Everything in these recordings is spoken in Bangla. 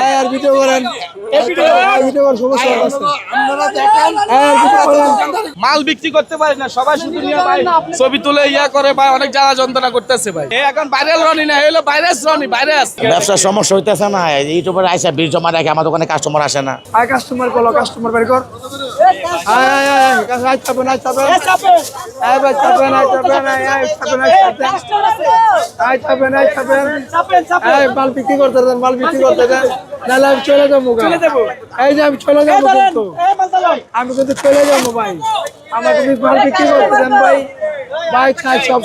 হ্যাঁ আর ভিডিও করেন। ভিডিও করেন। সমস্যা আছে। আর ভিডিও করেন। মাল বিক্রি করতে পারি না সবাই শুধু নিয়ে ভাই ছবি তুলে ইয়া করে ভাই অনেক জ্বালা যন্ত্রণা করতেছে ভাই। এখন ভাইরাল রনি না এ হলো ভাইরাস রনি ভাইরাস ব্যবসার সমস্যা হইতেছে না ইউটিউবের আইসা বীর জমা রাখে আমার দোকানে কাস্টমার আসে না। আয় কাস্টমার কল কাস্টমার বের কর। আয় আয় আয় আয় কাজ আয় চাপেন আয় চাপেন আয় চাপেন আয় চাপেন আয় আয় চাপেন আয় চাপেন আয় চাপেন আয় চাপেন। আয় মাল বিক্রি করতে দেন মাল বিক্রি করতে দেন। নাহলে আমি চলে যাব চলে যাব এই যে আমি চলে যাব কিন্তু আমি কিন্তু চলে যাব ভাই আমাকে তুমি মাল বিক্রি করতে দেন ভাই সব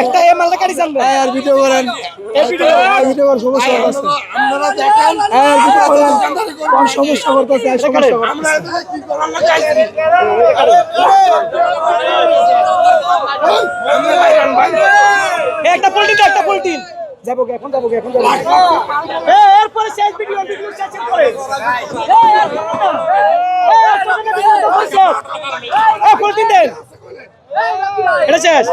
একটা এ মালটা কাটি জানবে হ্যাঁ আর ভিডিও করেন হ্যাঁ, ভিডিও করেন সমস্যা আছে হ্যাঁ ভিডিও করেন কোন সমস্যা করতেছে একটা পোল্ট্রি যাব এখন যাব এখন যাব এ, এরপরে শেষ ভিডিও ভিডিও শেষ। পোল্ট্রি দেন এটা শেষ।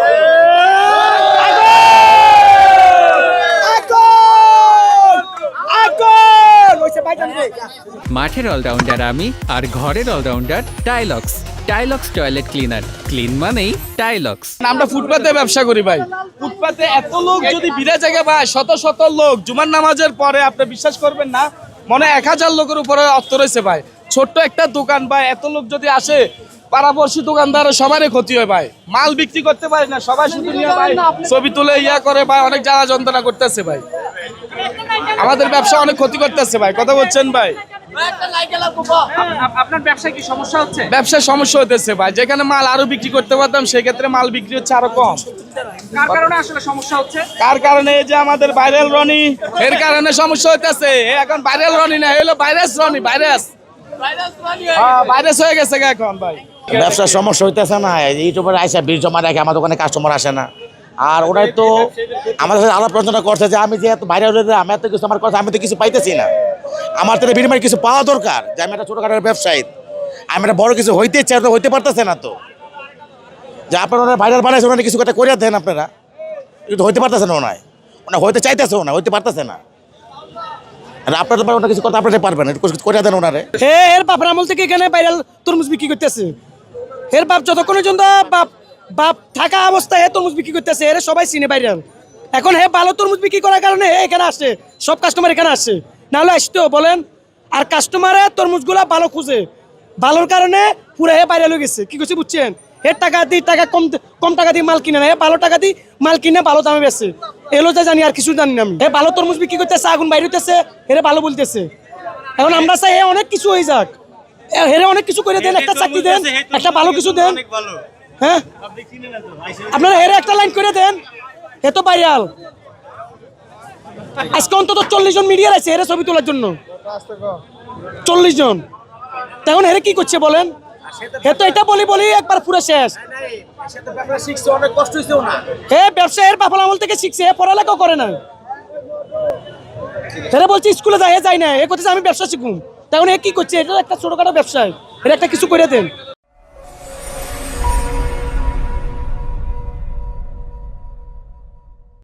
মাঠের অলরাউন্ডার আমি আর ঘরের allrounder Tilex Tilex toilet cleaner clean মানেই টাইলক্স আমরা ফুটপাতে ব্যবসা করি ভাই। ফুটপাতে এত লোক যদি ভিড়ে জায়গা ভাই শত শত লোক। জুমার নামাজের পরে আপনি বিশ্বাস করবেন না, মনে এক হাজার লোকের উপরে অর্থ রয়েছে ভাই। ছোট্ট একটা দোকান ভাই, এত লোক যদি আসে, পাড়াপড়শি দোকানদার সবারই ক্ষতি হয় ভাই। মাল বিক্রি করতে পারে না, সবাই শুধু নিয়ে ভাই, ছবি তুলে ইয়া করে ভাই, অনেক জ্বালা যন্ত্রণা করতেছে ভাই। আমাদের ব্যবসা অনেক ক্ষতি করতেছে ভাই, কথা বলছেন ভাই। আপনার ব্যবসায় কি সমস্যা হচ্ছে? ব্যবসার সমস্যা হতেছে ভাই। যেখানে মাল আরও বিক্রি করতে পারতাম সেক্ষেত্রে মাল বিক্রি হচ্ছে আরও কম। কার কারণে আসলে সমস্যা হচ্ছে? কার কারণে এই যে আমাদের ভাইরাল রনি? এর কারণে সমস্যা হইতেছে। এখন ভাইরাল রনি না হলো ভাইরাস রনি ভাইরাস। হ্যাঁ ভাইরাস হয়ে গেছে এখন ভাই। ব্যবসার সমস্যা হইতেছে না ইউটিউবের আইসা বীর জমা রাখে আমার দোকানে কাস্টমার আসে না। আর ওরাই তো আমাদের সাথে আলাপ আলোচনা করছে যে আমি যে এত বাইরে হলে আমি এত কিছু আমার কথা আমি তো কিছু পাইতেছি না। আমার তো বিনিময়ে কিছু পাওয়া দরকার যে আমি একটা ছোটোখাটো ব্যবসায়ী। আমি একটা বড় কিছু হইতে চাই তো হইতে পারতেছে না তো। যে আপনারা ওনারা ভাইরাল বানাইছে ওনারা কিছু একটা করে দেন আপনারা। কিন্তু হইতে পারতেছে না ওনায়। ওনা হইতে চাইতেছে না হইতে পারতেছে না। আর আপনারা পারেন, কিছু করতে আপনারা ওনারে। এখানে তরমুজ বিক্রি করতেছে। বাপ যতক্ষণের জন্য বাপ বাপ থাকা অবস্থায় তরমুজ বিক্রি করতেছে সবাই চিনে এখন হে ভালো তরমুজ বিক্রি করার কারণে এখানে আসে সব কাস্টমার এখানে আসে নাহলে আসতো বলেন আর কাস্টমারে তরমুজগুলা ভালো খুঁজে। ভালোর কারণে পুরো হে ভাইরাল হয়ে গেছে। কি করছে বুঝছেন? এর টাকা দিয়ে টাকা কম কম টাকা দিয়ে মাল কিনে না হে ভালো টাকা দিয়ে মাল কিনে ভালো দামে বেছে এলো যা জানি আর কিছু জানি না আমি। হে ভালো তরমুজ বিক্রি করতেছে আগুন বাইরে হইতেছে হেরে ভালো বলতেছে। এখন আমরা চাই এ অনেক কিছু হয়ে যাক। হেরে অনেক কিছু করে দেন একটা চাকরি দেন একটা ভালো কিছু দেন। হ্যাঁ? আপনারা হেরে একটা লাইন করে দেন। হে তো ভাইরাল আজকে অন্তত চল্লিশ জন মিডিয়ার আছে ছবি তোলার জন্য। চল্লিশ জন। তখন কি করছে বলেন? হে তো এটা বলি বলি একবার শেষ। আমল থেকে শিখছে করে না। বলছে স্কুলে যায় না, এ আমি ব্যবসা শিখুন তখন কি করছে? এটা একটা ছোটখাটো ব্যবসায়। এর একটা কিছু করে দেন।